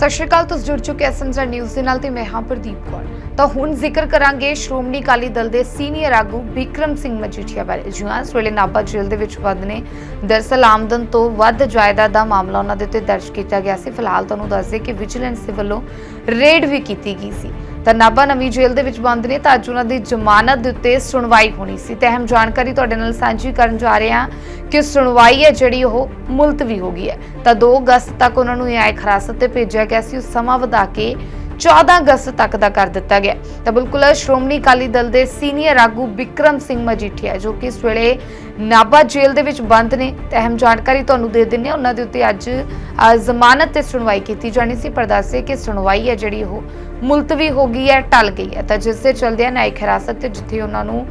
ਸਤਿ ਸ਼੍ਰੀ ਅਕਾਲ, ਤੁਸੀਂ ਜੁੜ ਚੁੱਕੇ ਐਸਐਮਜ਼ਰ ਨਿਊਜ਼ ਦੇ ਨਾਲ ਤੇ ਮੈਂ ਹਾਂ ਪ੍ਰਦੀਪ ਕੌਰ। ਤਾਂ ਹੁਣ ਜ਼ਿਕਰ ਕਰਾਂਗੇ ਸ਼੍ਰੋਮਣੀ ਅਕਾਲੀ ਦਲ ਦੇ ਸੀਨੀਅਰ ਆਗੂ ਵਿਕਰਮ ਸਿੰਘ ਮਜੀਠੀਆ ਬਾਰੇ। ਜੀ ਹਾਂ, ਇਸ ਵੇਲੇ ਨਾਭਾ ਜੇਲ੍ਹ ਦੇ ਵਿੱਚ ਵੱਧ ਨੇ। ਦਰਸਲ ਆਮਦਨ ਤੋਂ ਵੱਧ ਜਾਇਦਾਦ ਦਾ ਮਾਮਲਾ ਉਹਨਾਂ ਦੇ ਉੱਤੇ ਦਰਜ ਕੀਤਾ ਗਿਆ ਸੀ। ਫਿਲਹਾਲ ਤੁਹਾਨੂੰ ਦੱਸ ਦਈਏ ਕਿ ਵਿਜੀਲੈਂਸ ਦੇ ਵੱਲੋਂ ਰੇਡ ਵੀ ਕੀਤੀ ਗਈ ਸੀ। ਤਾਂ ਨਾਭਾ ਨਵੀਂ ਜੇਲ੍ਹ ਦੇ ਵਿੱਚ ਬੰਦ ਨੇ ਤਾਂ ਅੱਜ ਉਹਨਾਂ ਦੀ ਜ਼ਮਾਨਤ ਦੇ ਉੱਤੇ ਸੁਣਵਾਈ ਹੋਣੀ ਸੀ। ਤੇ ਅਹਿਮ ਜਾਣਕਾਰੀ ਤੁਹਾਡੇ ਨਾਲ ਸਾਂਝੀ ਕਰਨ ਜਾ ਰਹੇ ਹਾਂ ਕਿ ਸੁਣਵਾਈ ਹੈ ਜਿਹੜੀ ਉਹ ਮੁਲਤਵੀ ਹੋ ਗਈ ਹੈ। ਤਾਂ 2 ਅਗਸਤ ਤੱਕ ਉਹਨਾਂ ਨੂੰ ਨਿਆਇਕ ਹਿਰਾਸਤ ਤੇ ਭੇਜਿਆ ਗਿਆ ਸੀ। ਉਹ ਸਮਾਂ ਵਧਾ ਕੇ 14 ਅਗਸਤ ਤੱਕ ਦਾ ਕਰ ਦਿੱਤਾ ਗਿਆ। ਤਾਂ ਬਿਲਕੁਲ ਸ਼੍ਰੋਮਣੀ ਅਕਾਲੀ ਦਲ ਦੇ ਸੀਨੀਅਰ ਆਗੂ ਵਿਕਰਮ ਸਿੰਘ ਮਜੀਠੀਆ ਜੋ ਕਿ ਇਸ ਵੇਲੇ ਨਾਭਾ ਜੇਲ੍ਹ ਦੇ ਵਿੱਚ ਬੰਦ ਨੇ। ਤੇ ਅਹਿਮ ਜਾਣਕਾਰੀ ਤੁਹਾਨੂੰ ਦੇ ਦਿੰਨੇ ਹਾਂ। ਉਹਨਾਂ ਦੇ ਉੱਤੇ ਅੱਜ ਅ, ਜ਼ਮਾਨਤ ਤੇ ਸੁਣਵਾਈ ਕੀਤੀ ਜਾਣੀ ਸੀ। ਪਰ ਦੱਸੇ ਕਿ ਸੁਣਵਾਈ ਹੈ ਜਿਹੜੀ ਉਹ ਮੁਲਤਵੀ ਹੋ ਗਈ ਹੈ ਟਲ ਗਈ ਹੈ। ਤਾਂ ਜਿਸ ਦੇ ਚਲਦਿਆਂ ਨਾਇਕ ਹਿਰਾਸਤ ਤੇ ਜਿੱਥੇ ਉਹਨਾਂ ਨੂੰ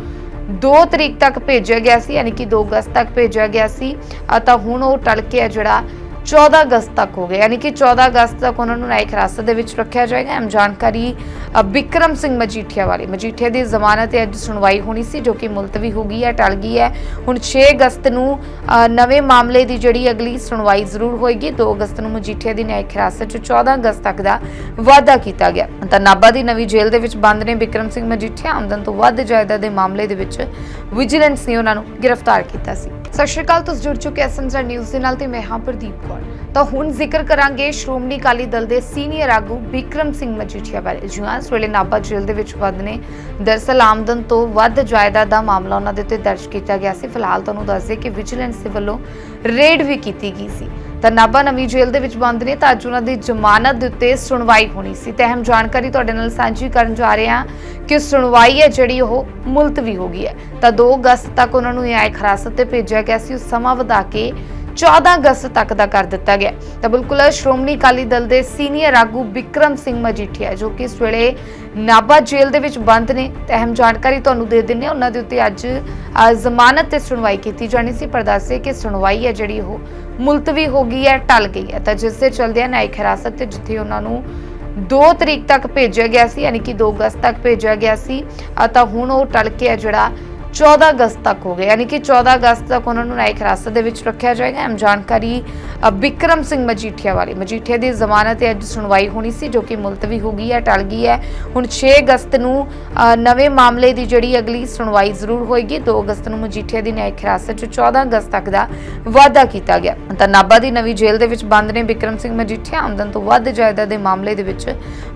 2 ਤਰੀਕ ਤੱਕ ਭੇਜਿਆ ਗਿਆ ਸੀ ਯਾਨੀ ਕਿ 2 ਅਗਸਤ ਤੱਕ ਭੇਜਿਆ ਗਿਆ ਸੀ ਅ, ਤਾਂ ਹੁਣ ਉਹ ਟਲ ਕੇ ਹੈ ਜਿਹੜਾ 14 ਅਗਸਤ ਤੱਕ ਹੋ ਗਿਆ। ਯਾਨੀ ਕਿ 14 ਅਗਸਤ ਤੱਕ ਉਹਨਾਂ ਨੂੰ ਨਾਇਕ ਹਿਰਾਸਤ ਦੇ ਵਿੱਚ ਰੱਖਿਆ ਜਾਏਗਾ। ਐਮ ਜਾਣਕਾਰੀ ਬਿਕਰਮ ਸਿੰਘ ਮਜੀਠੀਆ ਵਾਲੀ ਮਜੀਠੀਆ ਦੀ ਜ਼ਮਾਨਤ ਅੱਜ ਸੁਣਵਾਈ ਹੋਣੀ ਸੀ ਜੋ ਕਿ ਮੁਲਤਵੀ ਹੋ ਗਈ ਹੈ ਟਲ ਗਈ ਹੈ। ਹੁਣ 6 ਅਗਸਤ ਨੂੰ ਅ, ਨਵੇਂ ਮਾਮਲੇ ਦੀ ਜਿਹੜੀ ਅਗਲੀ ਸੁਣਵਾਈ ਜ਼ਰੂਰ ਹੋਏਗੀ। 2 ਅਗਸਤ ਨੂੰ ਮਜੀਠੀਆ ਦੀ ਨਿਆਇਕ ਹਿਰਾਸਤ 'ਚ 14 ਅਗਸਤ ਤੱਕ ਦਾ ਵਾਅਦਾ ਕੀਤਾ ਗਿਆ। ਤਾਂ ਨਾਭਾ ਦੀ ਨਵੀਂ ਜੇਲ੍ਹ ਦੇ ਵਿੱਚ ਬੰਦ ਨੇ ਬਿਕਰਮ ਸਿੰਘ ਮਜੀਠੀਆ। ਆਮਦਨ ਤੋਂ ਵੱਧ ਜਾਇਦਾਦ ਦੇ ਮਾਮਲੇ ਦੇ ਵਿੱਚ ਵਿਜੀਲੈਂਸ ਨੇ ਉਹਨਾਂ ਨੂੰ ਗ੍ਰਿਫਤਾਰ ਕੀਤਾ ਸੀ। ਸਤਿ ਸ਼੍ਰੀ ਅਕਾਲ ਤੁਸੀਂ ਜੁੜ ਚੁੱਕੇ ਐਸਐਮਜ਼ਰ ਨਿਊਜ਼ ਦੇ ਨਾਲ ਤੇ ਮੈਂ ਹਾਂ ਪ੍ਰਦੀਪ ਕੌਰ। ਤਾਂ ਹੁਣ ਜ਼ਿਕਰ ਕਰਾਂਗੇ ਸ਼੍ਰੋਮਣੀ ਅਕਾਲੀ ਦਲ ਦੇ ਸੀਨੀਅਰ ਆਗੂ ਵਿਕਰਮ ਸਿੰਘ ਮਜੀਠੀਆ ਬਾਰੇ। ਜਿਉਂ ਹਾਂ, ਇਸ ਵੇਲੇ ਨਾਭਾ ਜੇਲ੍ਹ ਦੇ ਵਿੱਚ ਬੰਦ ਨੇ। ਦਰਸਲ ਆਮਦਨ ਤੋਂ ਵੱਧ ਜਾਇਦਾਦ ਦਾ ਮਾਮਲਾ ਉਹਨਾਂ ਦੇ ਉੱਤੇ ਦਰਜ ਕੀਤਾ ਗਿਆ ਸੀ। ਫਿਲਹਾਲ ਤੁਹਾਨੂੰ ਦੱਸ ਦਈਏ ਕਿ ਵਿਜੀਲੈਂਸ ਦੇ ਵੱਲੋਂ ਰੇਡ ਵੀ ਕੀਤੀ ਗਈ ਸੀ। ਤਾਂ ਨਾਭਾ ਨਵੀਂ ਜੇਲ੍ਹ ਦੇ ਵਿੱਚ ਬੰਦ ਨੇ ਤਾਂ ਅੱਜ ਉਹਨਾਂ ਦੀ ਜ਼ਮਾਨਤ ਦੇ ਉੱਤੇ ਸੁਣਵਾਈ ਹੋਣੀ ਸੀ। ਤੇ ਅਹਿਮ ਜਾਣਕਾਰੀ ਤੁਹਾਡੇ ਨਾਲ ਸਾਂਝੀ ਕਰਨ ਜਾ ਰਹੇ ਹਾਂ ਕਿ ਸੁਣਵਾਈ ਹੈ ਜਿਹੜੀ ਉਹ ਮੁਲਤਵੀ ਹੋ ਗਈ ਹੈ। ਤਾਂ 2 ਅਗਸਤ ਤੱਕ ਉਹਨਾਂ ਨੂੰ ਨਿਆਇਕ ਹਿਰਾਸਤ ਤੇ ਭੇਜਿਆ ਗਿਆ ਸੀ। ਉਹ ਸਮਾਂ ਵਧਾ ਕੇ 14 ਅਗਸਤ ਤੱਕ ਦਾ ਕਰ ਦਿੱਤਾ ਗਿਆ। ਤਾਂ ਬਿਲਕੁਲ ਸ਼੍ਰੋਮਣੀ ਅਕਾਲੀ ਦਲ ਦੇ ਸੀਨੀਅਰ ਆਗੂ ਵਿਕਰਮ ਸਿੰਘ ਮਜੀਠੀਆ, ਜੋ ਕਿ ਇਸ ਵੇਲੇ ਨਾਭਾ ਜੇਲ੍ਹ ਦੇ ਵਿੱਚ ਬੰਦ ਨੇ, ਤੇ ਅਹਿਮ ਜਾਣਕਾਰੀ ਤੁਹਾਨੂੰ ਦੇ ਦਿੰਨੇ ਹਾਂ। ਉਹਨਾਂ ਦੇ ਉੱਤੇ ਅੱਜ ਜ਼ਮਾਨਤ ਤੇ ਸੁਣਵਾਈ ਕੀਤੀ ਜਾਣੀ ਸੀ, ਪਰ ਦੱਸੇ ਕਿ ਸੁਣਵਾਈ ਹੈ ਜਿਹੜੀ ਉਹ ਮੁਲਤਵੀ ਹੋ ਗਈ ਹੈ, ਟਲ ਗਈ ਹੈ। ਤਾਂ ਜਿਸ ਦੇ ਚਲਦਿਆਂ ਨਿਆਇਕ ਹਿਰਾਸਤ ਤੇ ਜਿੱਥੇ ਉਹਨਾਂ ਨੂੰ 2 ਤਰੀਕ ਤੱਕ ਭੇਜਿਆ ਗਿਆ ਸੀ, ਯਾਨੀ ਕਿ 2 ਅਗਸਤ ਤੱਕ ਭੇਜਿਆ ਗਿਆ ਸੀ ਤਾਂ ਹੁਣ ਉਹ ਟਲ ਕੇ ਹੈ ਜਿਹੜਾ 14 ਅਗਸਤ ਤੱਕ ਹੋ ਗਿਆ ਯਾਨੀ ਕਿ 14 ਅਗਸਤ ਤੱਕ ਉਹਨਾਂ ਨੂੰ ਨਿਆਇਕ ਹਿਰਾਸਤ ਦੇ ਵਿੱਚ ਰੱਖਿਆ ਜਾਏਗਾ। ਐਮ ਜਾਣਕਾਰੀ ਬਿਕਰਮ ਸਿੰਘ ਮਜੀਠੀਆ ਵਾਲੀ। ਮਜੀਠੀਆ ਦੀ ਜ਼ਮਾਨਤ ਤੇ ਅੱਜ ਸੁਣਵਾਈ ਹੋਣੀ ਸੀ, ਜੋ ਕਿ ਮੁਲਤਵੀ ਹੋ ਗਈ ਹੈ, ਟਲ ਗਈ ਹੈ। ਹੁਣ 6 ਅਗਸਤ ਨੂੰ ਨਵੇਂ ਮਾਮਲੇ ਦੀ ਜਿਹੜੀ ਅਗਲੀ ਸੁਣਵਾਈ ਜ਼ਰੂਰ ਹੋਏਗੀ। 2 ਅਗਸਤ ਨੂੰ ਮਜੀਠੀਆ ਦੀ ਨਿਆਇਕ ਹਿਰਾਸਤ 'ਚ 14 ਅਗਸਤ ਤੱਕ ਦਾ ਵਾਅਦਾ ਕੀਤਾ ਗਿਆ। ਤਾਂ ਨਾਭਾ ਦੀ ਨਵੀਂ ਜੇਲ੍ਹ ਦੇ ਵਿੱਚ ਬੰਦ ਨੇ ਬਿਕਰਮ ਸਿੰਘ ਮਜੀਠੀਆ। ਆਮਦਨ ਤੋਂ ਵੱਧ ਜਾਇਦਾਦ ਦੇ ਮਾਮਲੇ ਦੇ ਵਿੱਚ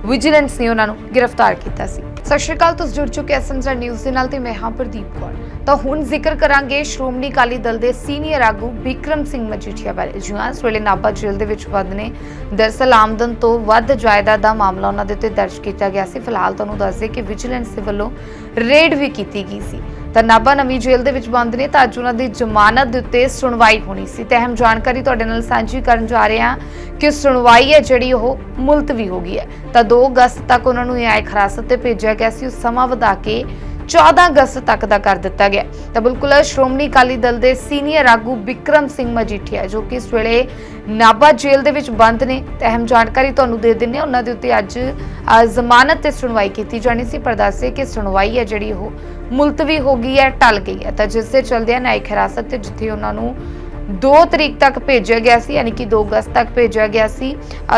ਵਿਜੀਲੈਂਸ ਨੇ ਉਹਨਾਂ ਨੂੰ ਗ੍ਰਿਫਤਾਰ ਕੀਤਾ ਸੀ। ਸਤਿ ਸ਼੍ਰੀ ਅਕਾਲ, ਤੁਸੀਂ ਜੁੜ ਚੁੱਕੇ ਐਸਐਮਜ਼ਰ ਨਿਊਜ਼ ਦੇ ਨਾਲ ਤੇ ਮੈਂ ਹਾਂ ਪ੍ਰਦੀਪ ਕੌਰ। ਤਾਂ ਹੁਣ ਜ਼ਿਕਰ ਕਰਾਂਗੇ ਸ਼੍ਰੋਮਣੀ ਅਕਾਲੀ ਦਲ ਦੇ ਸੀਨੀਅਰ ਆਗੂ ਵਿਕਰਮ ਸਿੰਘ ਮਜੀਠੀਆ ਬਾਰੇ। ਜਿਉਂ ਇਸ ਵੇਲੇ ਨਾਭਾ ਜੇਲ੍ਹ ਦੇ ਵਿੱਚ ਬੰਦ ਨੇ। ਦਰਸਲ ਆਮਦਨ ਤੋਂ ਵੱਧ ਜਾਇਦਾਦ ਦਾ ਮਾਮਲਾ ਉਹਨਾਂ ਦੇ ਉੱਤੇ ਦਰਜ ਕੀਤਾ ਗਿਆ ਸੀ। ਫਿਲਹਾਲ ਤੁਹਾਨੂੰ ਦੱਸ ਦਈਏ ਕਿ ਵਿਜੀਲੈਂਸ ਦੇ ਵੱਲੋਂ ਰੇਡ ਵੀ ਕੀਤੀ ਗਈ ਸੀ। ਤਾਂ ਨਾਭਾ ਨਵੀਂ ਜੇਲ੍ਹ ਦੇ ਵਿੱਚ ਬੰਦ ਨੇ ਤਾਂ ਅੱਜ ਉਹਨਾਂ ਦੀ ਜ਼ਮਾਨਤ ਦੇ ਉੱਤੇ ਸੁਣਵਾਈ ਹੋਣੀ ਸੀ। ਤੇ ਅਹਿਮ ਜਾਣਕਾਰੀ ਤੁਹਾਡੇ ਨਾਲ ਸਾਂਝੀ ਕਰਨ ਜਾ ਰਹੇ ਹਾਂ ਕਿ ਸੁਣਵਾਈ ਹੈ ਜਿਹੜੀ ਉਹ ਮੁਲਤਵੀ ਹੋ ਗਈ ਹੈ। ਤਾਂ 2 ਅਗਸਤ ਤੱਕ ਉਹਨਾਂ ਨੂੰ ਨਿਆਇਕ ਹਿਰਾਸਤ ਤੇ ਭੇਜਿਆ ਗਿਆ ਸੀ। ਉਹ ਸਮਾਂ ਵਧਾ ਕੇ 14 ਅਗਸਤ ਤੱਕ ਦਾ ਕਰ ਦਿੱਤਾ ਗਿਆ। ਤਾਂ ਬਿਲਕੁਲ ਸ਼੍ਰੋਮਣੀ ਅਕਾਲੀ ਦਲ ਦੇ ਸੀਨੀਅਰ ਆਗੂ ਵਿਕਰਮ ਸਿੰਘ ਮਜੀਠੀਆ, ਜੋ ਕਿ ਇਸ ਵੇਲੇ ਨਾਭਾ ਜੇਲ੍ਹ ਦੇ ਵਿੱਚ ਬੰਦ ਨੇ, ਤੇ ਅਹਿਮ ਜਾਣਕਾਰੀ ਤੁਹਾਨੂੰ ਦੇ ਦਿੰਨੇ ਹਾਂ। ਉਹਨਾਂ ਦੇ ਉੱਤੇ ਅੱਜ ਜ਼ਮਾਨਤ ਤੇ ਸੁਣਵਾਈ ਕੀਤੀ ਜਾਣੀ ਸੀ, ਪਰ ਦੱਸੇ ਕਿ ਸੁਣਵਾਈ ਹੈ ਜਿਹੜੀ ਉਹ ਮੁਲਤਵੀ ਹੋ ਗਈ ਹੈ, ਟਲ ਗਈ ਹੈ। ਤਾਂ ਜਿਸ ਦੇ ਚਲਦਿਆਂ ਨਿਆਇਕ ਹਿਰਾਸਤ ਤੇ ਜਿੱਥੇ ਉਹਨਾਂ ਨੂੰ 2 ਤਰੀਕ ਤੱਕ ਭੇਜਿਆ ਗਿਆ ਸੀ, ਯਾਨੀ ਕਿ 2 ਅਗਸਤ ਤੱਕ ਭੇਜਿਆ ਗਿਆ ਸੀ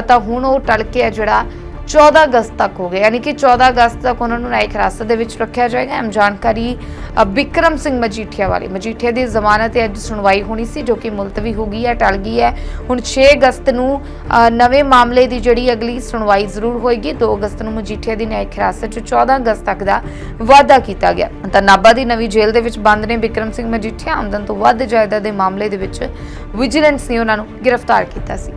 ਤਾਂ ਹੁਣ ਉਹ ਟਲ ਕੇ ਹੈ ਜਿਹੜਾ 14 ਅਗਸਤ ਤੱਕ ਹੋ ਗਿਆ ਯਾਨੀ ਕਿ 14 ਅਗਸਤ ਤੱਕ ਉਹਨਾਂ ਨੂੰ ਨਿਆਇਕ ਹਿਰਾਸਤ ਦੇ ਵਿੱਚ ਰੱਖਿਆ ਜਾਏਗਾ। ਐਮ ਜਾਣਕਾਰੀ ਬਿਕਰਮ ਸਿੰਘ ਮਜੀਠੀਆ ਵਾਲੀ। ਮਜੀਠੀਆ ਦੀ ਜ਼ਮਾਨਤ ਤੇ ਅੱਜ ਸੁਣਵਾਈ ਹੋਣੀ ਸੀ, ਜੋ ਕਿ ਮੁਲਤਵੀ ਹੋ ਗਈ ਹੈ, ਟਲ ਗਈ ਹੈ। ਹੁਣ 6 ਅਗਸਤ ਨੂੰ ਨਵੇਂ ਮਾਮਲੇ ਦੀ ਜਿਹੜੀ ਅਗਲੀ ਸੁਣਵਾਈ ਜ਼ਰੂਰ ਹੋਏਗੀ। 2 ਅਗਸਤ ਨੂੰ ਮਜੀਠੀਆ ਦੀ ਨਿਆਇਕ ਹਿਰਾਸਤ 'ਚ 14 ਅਗਸਤ ਤੱਕ ਦਾ ਵਾਅਦਾ ਕੀਤਾ ਗਿਆ। ਤਾਂ ਨਾਭਾ ਦੀ ਨਵੀਂ ਜੇਲ੍ਹ ਦੇ ਵਿੱਚ ਬੰਦ ਨੇ ਬਿਕਰਮ ਸਿੰਘ ਮਜੀਠੀਆ। ਆਮਦਨ ਤੋਂ ਵੱਧ ਜਾਇਦਾਦ ਦੇ ਮਾਮਲੇ ਦੇ ਵਿੱਚ ਵਿਜੀਲੈਂਸ ਨੇ ਉਹਨਾਂ ਨੂੰ ਗ੍ਰਿਫਤਾਰ ਕੀਤਾ ਸੀ।